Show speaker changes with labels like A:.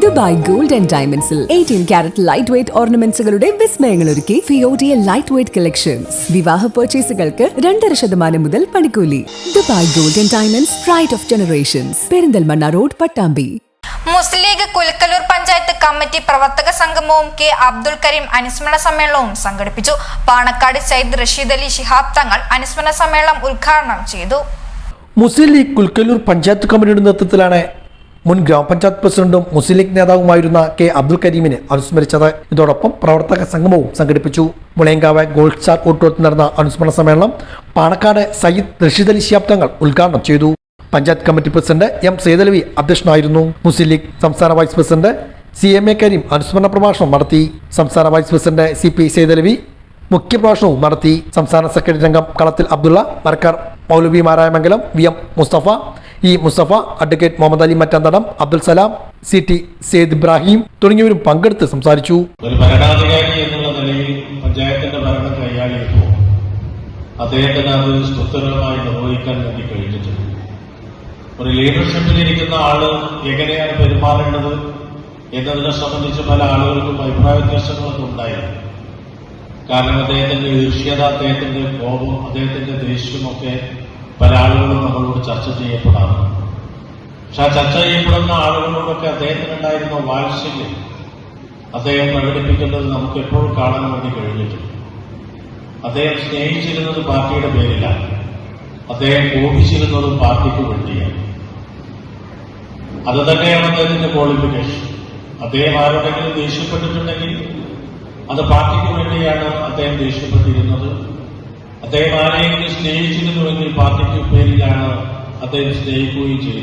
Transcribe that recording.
A: Dubai gold and ഡയമണ്ട്സിൽ eighteen carat light weight ഓർണമെന്റ്സുകളുടെ വിസ്മയങ്ങൾ ഒരുക്കി ഫിയോഡിയ ലൈറ്റ് വെയ്റ്റ് കളക്ഷൻസ് വിവാഹ പർച്ചേസുകൾക്ക് രണ്ടര ശതമാനം മുതൽ പണിക്കൂലി. Dubai gold and diamonds pride of generations Perinthalmanna road Pattambi.
B: Muslim League Kulukkallur panchayat committee പ്രവർത്തക സംഗമവും കെ അബ്ദുൽ കരീം അനുസ്മരണ സമ്മേളനവും സംഘടിപ്പിച്ചു. പാണക്കാട് സയ്യിദ് റഷീദ് അലി ശിഹാബ് തങ്ങൾ അനുസ്മരണ സമ്മേളനം ഉദ്ഘാടനം ചെയ്തു.
C: മുസ്ലിം ലീഗ് കുൽക്കല്ലൂർ പഞ്ചായത്ത് കമ്മിറ്റിയുടെ നേതൃത്വത്തിലാണ് മുൻ ഗ്രാമപഞ്ചായത്ത് പ്രസിഡന്റും മുസ്ലിം ലീഗ് നേതാവുമായിരുന്ന കെ അബ്ദുൽ കരീമിനെ അനുസ്മരിച്ചത്. ഇതോടൊപ്പം പ്രവർത്തക സംഗമവും സംഘടിപ്പിച്ചു. മുളയങ്കാവ് ഗോൾഡ് സ്റ്റാർ ഓട്ടോത്തിൽ നടന്ന അനുസ്മരണ സമ്മേളനം പാണക്കാട് സയ്യിദ് റഷീദ് അലി ശിയാബ്ദങ്ങൾ ഉദ്ഘാടനം ചെയ്തു. Panchayat committee president M Saidalavi അധ്യക്ഷനായിരുന്നു. മുസ്ലിം ലീഗ് സംസ്ഥാന vice president C M A Kareem അനുസ്മരണ പ്രഭാഷണം നടത്തി. സംസ്ഥാന vice president C P Saidalavi മുഖ്യപ്രഭാഷണവും നടത്തി. സംസ്ഥാന സെക്രട്ടറി രംഗം കളത്തിൽ Abdulla Marakkar മൗലവിമാരായ Marayamangalam V M Mustafa E Mustafa advocate Muhammad Ali Mattanthadam Abdul Salam C T Syed Ibrahim തുടങ്ങിയവരും പങ്കെടുത്ത് സംസാരിച്ചു.
D: ഒരു എന്നുള്ള പഞ്ചായത്തിന്റെ കഴിഞ്ഞിട്ടുണ്ട്. ഒരു ലീഡർഷിപ്പിൽ ഇരിക്കുന്ന ആൾ എങ്ങനെയാണ് പെരുമാറേണ്ടത് എന്നതിനെ സംബന്ധിച്ച് പല ആളുകൾക്കും അഭിപ്രായ വ്യത്യാസങ്ങളൊക്കെ ഉണ്ടായിരുന്നു. കാരണം അദ്ദേഹത്തിന്റെ ഈർഷ്യത അദ്ദേഹത്തിന്റെ കോപം അദ്ദേഹത്തിന്റെ ദേഷ്യമൊക്കെ പല ആളുകളും നമ്മളോട് ചർച്ച ചെയ്യപ്പെടാറുണ്ട്. പക്ഷെ ആ ചർച്ച ചെയ്യപ്പെടുന്ന ആളുകളോടൊക്കെ അദ്ദേഹത്തിനുണ്ടായിരുന്ന വാത്സല്യം അദ്ദേഹം പ്രകടിപ്പിക്കുന്നത് നമുക്ക് എപ്പോഴും കാണാൻ വേണ്ടി കഴിഞ്ഞിട്ടുണ്ട്. അദ്ദേഹം സ്നേഹിച്ചിരുന്നത് പാർട്ടിയുടെ പേരിലാണ്. അദ്ദേഹം കോപിച്ചിരുന്നതും പാർട്ടിക്ക് വേണ്ടിയാണ്. അത് തന്നെയാണ് അദ്ദേഹത്തിന്റെ ക്വാളിഫിക്കേഷൻ അദ്ദേഹം ആരോടെങ്കിലും ദേഷ്യപ്പെട്ടിട്ടുണ്ടെങ്കിൽ അത് പാർട്ടിക്ക് വേണ്ടിയാണ് അദ്ദേഹം ദേഷ്യപ്പെട്ടിരുന്നത്. അദ്ദേഹം ആരെയെങ്കിലും സ്നേഹിച്ചിരുന്നുവെങ്കിൽ പാർട്ടിക്ക് പേരിലാണ് അദ്ദേഹം സ്നേഹിക്കുകയും ചെയ്തത്